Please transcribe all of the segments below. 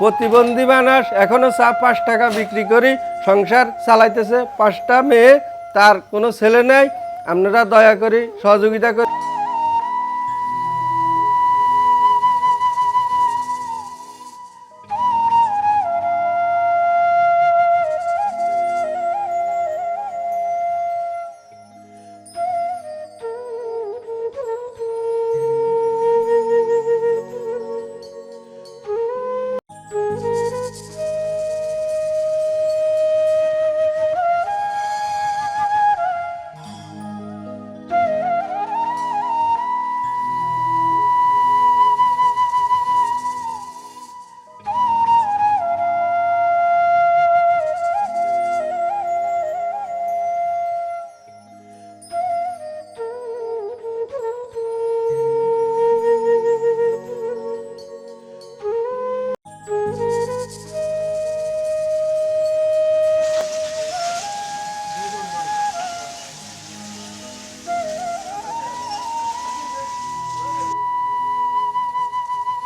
প্রতিবন্ধী মানুষ এখনও চা পাঁচ টাকা বিক্রি করি, সংসার চালাইতেছে। পাঁচটা মেয়ে, তার কোনো ছেলে নেই। আপনারা দয়া করি সহযোগিতা করে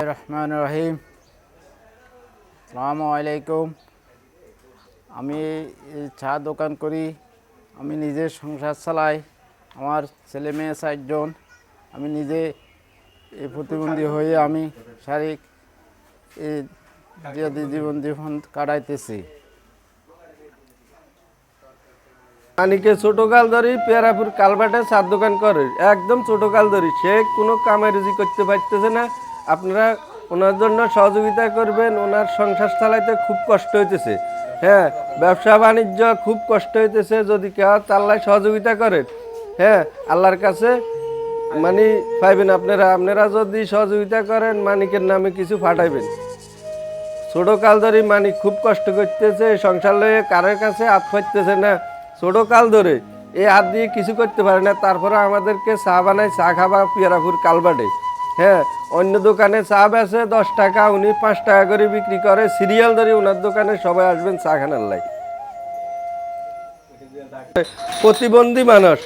রহমান রহিম সালামু আলাইকুম আমি চা দোকান করি, আমি নিজে সংসার চালাই, আমার ছেলে মেয়ে চারজন, আমি নিজে এই প্রতিবন্ধী হয়ে আমি শারীরিক জীবন জীবন কাটাইতেছি। মানিকে ছোট কাল ধরি পেয়ারাপুর কালবাটে চার দোকান করে, একদম ছোট কাল ধরি, সে কোনো কামে রুজি করতে পারতেছে না। আপনারা ওনার জন্য সহযোগিতা করবেন, ওনার সংসার চালাইতে খুব কষ্ট হইতেছে। হ্যাঁ ব্যবসা বাণিজ্য খুব কষ্ট হইতেছে, যদি কেউ তাল্লায় সহযোগিতা করেন হ্যাঁ আল্লাহর কাছে মানে পাইবেন আপনারা। আপনারা যদি সহযোগিতা করেন, মানিকের নামে কিছু ফাটাইবেন ছোটো কাল ধরে মানিক খুব কষ্ট করতেছে, সংসার লয়ে কারোর কাছে হাত ফাটতেছে না। ছোট কাল ধরে এই হাত দিয়ে কিছু করতে পারে না। তারপরে আমাদেরকে চা বানায়, চা খাবা, পিয়ারাপুর, কালবাটে। হ্যাঁ অন্য দোকানে চা বেচে দশ টাকা, উনি পাঁচ টাকা করে বিক্রি করে, সিরিয়াল ধরে ওনার দোকানে সবাই আসবেন চা খানার লাই। প্রতিবন্ধী মানুষ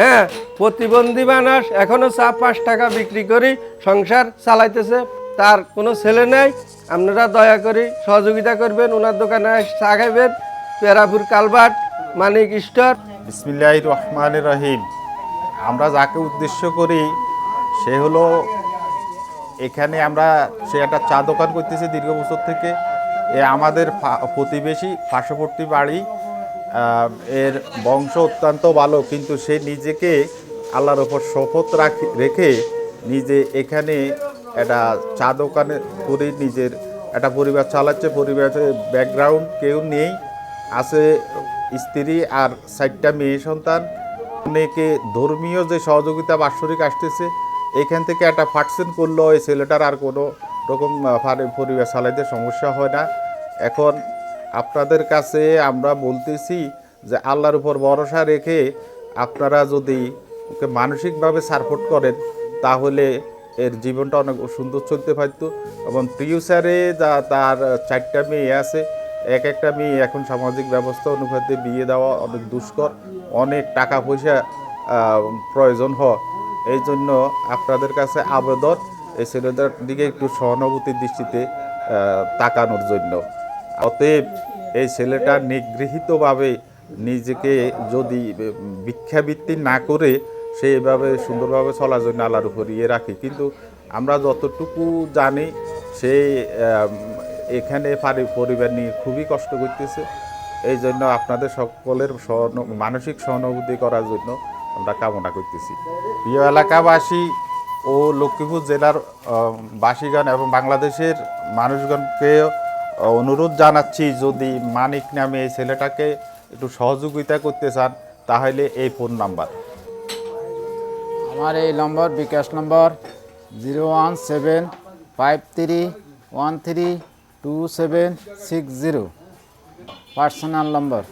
হ্যাঁ প্রতিবন্ধী মানুষ এখনও চা পাঁচ টাকা বিক্রি করি, সংসার চালাইতেছে, তার কোনো ছেলে নেই, আপনারা দয়া করে সহযোগিতা করবেন ওনার দোকানে চা খাইবেন, পেরাপুর কালবাট, মানিক স্টোর। বিসমিল্লাহ রহমান রহিম। আমরা যাকে উদ্দেশ্য করি, সে হলো এখানে আমরা সে একটা চা দোকান করতেছি দীর্ঘ বছর থেকে। এ আমাদের প্রতিবেশী পার্শ্ববর্তী বাড়ি এর বংশ অত্যন্ত ভালো, কিন্তু সে নিজেকে আল্লাহর ওপর শপথ রাখি, রেখে নিজে এখানে একটা চা দোকানে করে নিজের একটা পরিবার চালাচ্ছে। পরিবারের ব্যাকগ্রাউন্ড কেউ নেই, আছে স্ত্রী আর চারটা মেয়ে সন্তান। অনেকে ধর্মীয় যে সহযোগিতা বাৎসরিক আসতেছে এখান থেকে একটা পার্সেন্ট করল ওই ছেলেটার আর কোনো রকম পরিবার চালাইতে সমস্যা হয় না। এখন আপনাদের কাছে আমরা বলতেছি যে আল্লাহর উপর ভরসা রেখে আপনারা যদি ওকে মানসিকভাবে সাপোর্ট করেন, তাহলে এর জীবনটা অনেক সুন্দর চলতে পারত। এবং ফিউচারে যা তার চারটা মেয়ে আছে, এক একটা মেয়ে এখন সামাজিক ব্যবস্থা অনুপাতে বিয়ে দেওয়া অনেক দুষ্কর, অনেক টাকা পয়সা প্রয়োজন হয়। এই জন্য আপনাদের কাছে আবেদন এই ছেলেদের দিকে একটু সহানুভূতির দৃষ্টিতে তাকানোর জন্য। অতএব এই ছেলেটা নিগৃহীতভাবে নিজেকে যদি ভিক্ষাবৃত্তি না করে সে এভাবে সুন্দরভাবে চলার জন্য আল্লাহর উপর ইয়ে রাখে। কিন্তু আমরা যতটুকু জানি, সে এখানে পারি- পরিবার নিয়ে খুবই কষ্ট করতেছে। এই জন্য আপনাদের সকলের সহানু- মানসিক সহানুভূতি করার জন্য আমরা কামনা করতেছি। প্রিয় এলাকাবাসী ও লক্ষ্মীপুর জেলার বাসীগণ এবং বাংলাদেশের মানুষগণকে অনুরোধ জানাচ্ছি, যদি মানিক নামে এই ছেলেটাকে একটু সহযোগিতা করতে চান, তাহলে এই ফোন নাম্বার। আমার এই number, bKash number, zero one seven five three one three two seven six zero. Personal number.